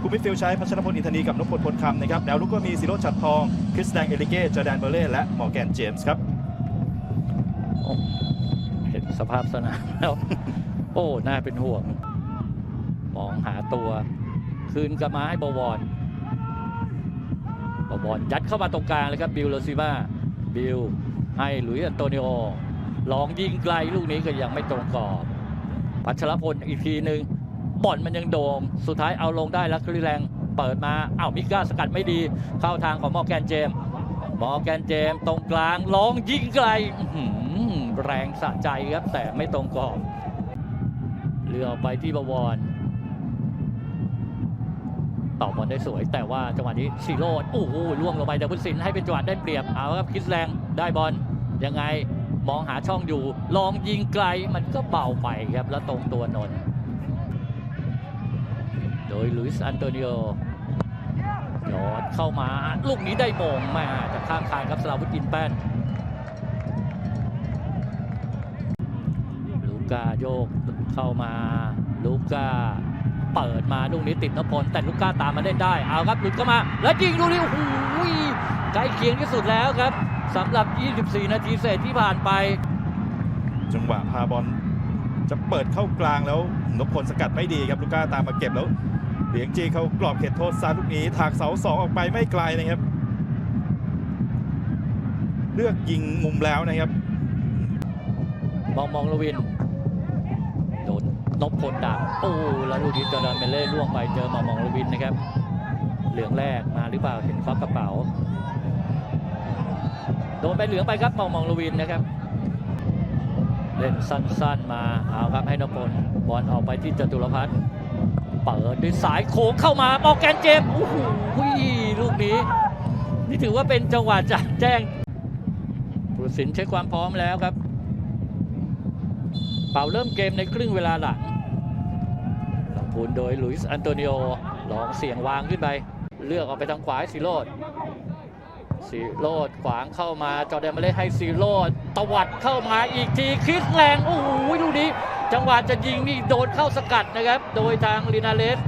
คุมมิฟิลใช้พัชรพลอินทนีกับนพพลพลคำนะครับแนวลุกก็มีซิโรชัดทอง คริสแดงเอลิเก้จอแดนเบอร์เล่และมอร์แกนเจมส์ครับเห็นสภาพสนามแล้ว โอ้ น่าเป็นห่วง มองหาตัว คืนกลับมาให้บวรบวรยัดเข้ามาตรงกลางเลยครับ บิลโลซิมาบิลให้หลุยส์อันโตนิโอลองยิงไกลลูกนี้ก็ยังไม่ตรงกรอบ พัชรพลอีกทีหนึ่ง บอลมันยังโดมสุดท้ายเอาลงได้แล้วคลีแรงเปิดมาอ้าวมิก้าสกัดไม่ดี เข้าทางของมอร์แกนเจมมอร์แกนเจมตรงกลางลองยิงไกลแรงสะใจครับแต่ไม่ตรงกรอบเรือออกไปที่บวรต่อบอลได้สวย แต่ว่าจังหวะนี้ซีโรดโอ้โหล่วงลงไปแต่พุทธศิลป์ให้เป็นจังหวะได้เปรียบเอาครับคิดแรงได้บอลยังไงมองหาช่องอยู่ ลองยิงไกลมันก็เบาไปครับแล้วตรงตัวนนท์ โดยลุยส์อันโตนิโอหยอดเข้ามาลูกนี้ได้มงมาจากข้างคานครับสลาวุธอินแป้นลูก้าโยกเข้ามาลูก้าเปิดมาลูกนี้ติดนพลแต่ลูก้าตามมาเล่นได้เอาครับหลุดเข้ามา แล้วยิงลูกนี้โอ้โหใกล้เคียงที่สุดแล้วครับสำหรับ 24 นาทีเศษที่ผ่านไป จังหวะพาบอลจะเปิดเข้ากลางแล้วนพพลสกัดไม่ดีครับลูก้าตามมาเก็บแล้ว เหลียงจีเขากรอบเขตโทษซาลูกนี้ถากเสาสองออกไปไม่ไกลนะครับ เลือกยิงมุมแล้วนะครับ มองมองลวินโดนนพพลดักโอ้แล้วลูกนี้จอร์แดนเมเล่ล่วงไปเจอมองมองลวินนะครับ เหลืองแรกมาหรือเปล่าเห็นควักกระเป๋า โดนไปเหลืองไปครับมองมองลวินนะครับเล่นสั้นๆมาเอาครับให้นพลบอลออกไปที่จตุรพัฒน์ เปิดด้วยสายโค้งเข้ามามอร์แกนเจมส์โอ้โหลูกนี้ นี่ถือว่าเป็นจังหวะจัดแจ้งผู้สินเช็ความพร้อมแล้วครับ เป่าเริ่มเกมในครึ่งเวลาหลังลำพูนโดยลุยส์อันโตนิโอลองเสียงวางขึ้นไป เลือกออกไปทางขวาให้ซีโรดซีโรดขวางเข้ามาจอแดนมาเล่ให้ซีโรดตวัดเข้ามาอีกทีคิดแรง โอ้โหดูนี้ จังหวะจะยิงนี่โดนเข้าสกัดนะครับ โดยทางลินาเลส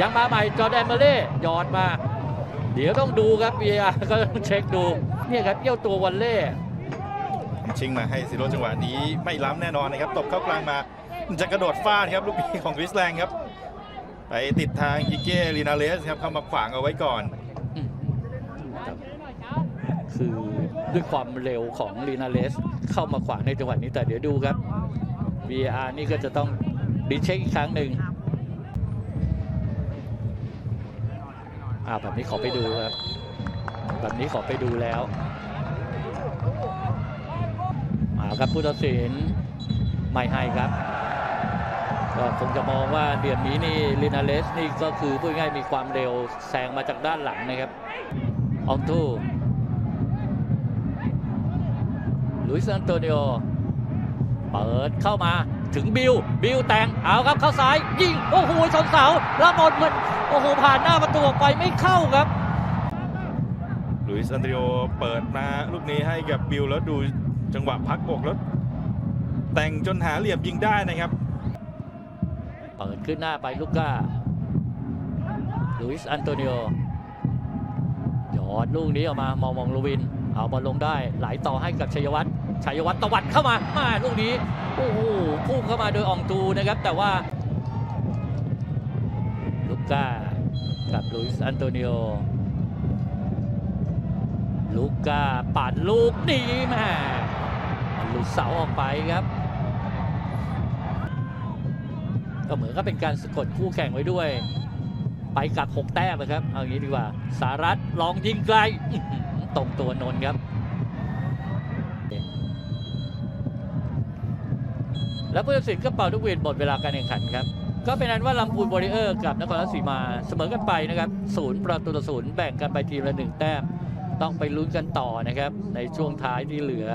ยังมาใหม่จอร์แดนมาเล่หยอดมา เดี๋ยวต้องดูครับ VR ก็ต้องเช็คดูเนี่ยครับเอี้ยวตัววันเล่ชิงมาให้ซิโรจังหวะนี้ไม่ล้ำแน่นอนนะครับ ตบเข้ากลางมาจะกระโดดฟาดครับลูกนี้ของคริสแลงครับไปติดทางอิเก้ลีนาเลสครับเข้ามาขวางเอาไว้ก่อนอืมครับคือด้วยความเร็วของลีนาเลสเข้ามาขวางในจังหวะนี้แต่เดี๋ยวดูครับ VAR นี่ก็จะต้องรีเช็คอีกครั้งหนึ่งอ่าแบบนี้ขอไปดูครับ แบบนี้ขอไปดูแล้วมาครับผู้ตัดสินไม่ให้ครับก็คงจะมองว่าเดือนนี้นี่ลินาเลสนี่ก็คือพูดง่ายมีความเร็วแซงมาจากด้านหลังนะครับอองทูลุยส์อันโตเนโอ เปิดเข้ามาถึงบิลบิลแต่งเอาครับเข้าซ้าย ยิง โอ้โหชนเสาแล้วบอลมันโอ้โหผ่านหน้าประตูออกไปไม่เข้าครับลุยส์อันเดริโอเปิดมาลูกนี้ให้กับบิลแล้วดูจังหวะพักอกแล้วแต่งจนหาเหลี่ยมยิงได้นะครับเปิดขึ้นหน้าไปลูก้าลุยส์อันโตนิโอหยอดลูกนี้ออกมามองมองลูวิน เอาบอลลงได้ไหลต่อให้กับชัยวัฒน์ ชัยวัฒน์ตวัดเข้ามามาลูกนี้โอ้โหพุ่งเข้ามาโดยอองตูนะครับ แต่ว่า ลูก้ากับลุยส์อันโตนิโอลูก้าปัดลูกนี้แม่หลุดเสาออกไปครับ ก็เหมือนก็เป็นการสะกดคู่แข่งไว้ด้วย ไปกับ 6 แต้มนะครับ เอางี้ดีกว่า สารัตลองยิงไกลตรงตัวนนท์ครับ และผู้ตัดสินก็เป่าทุกเวียนหมดเวลาการแข่งขันครับ ก็เป็นนั้นว่าลำพูนบริเออร์กับนครราชสีมาเสมอกันไปนะครับศูนย์ประตูต่อศูนย์แบ่งกันไปทีมละหนึ่งแต้ม ต้องไปลุ้นกันต่อนะครับ ในช่วงท้ายที่เหลือ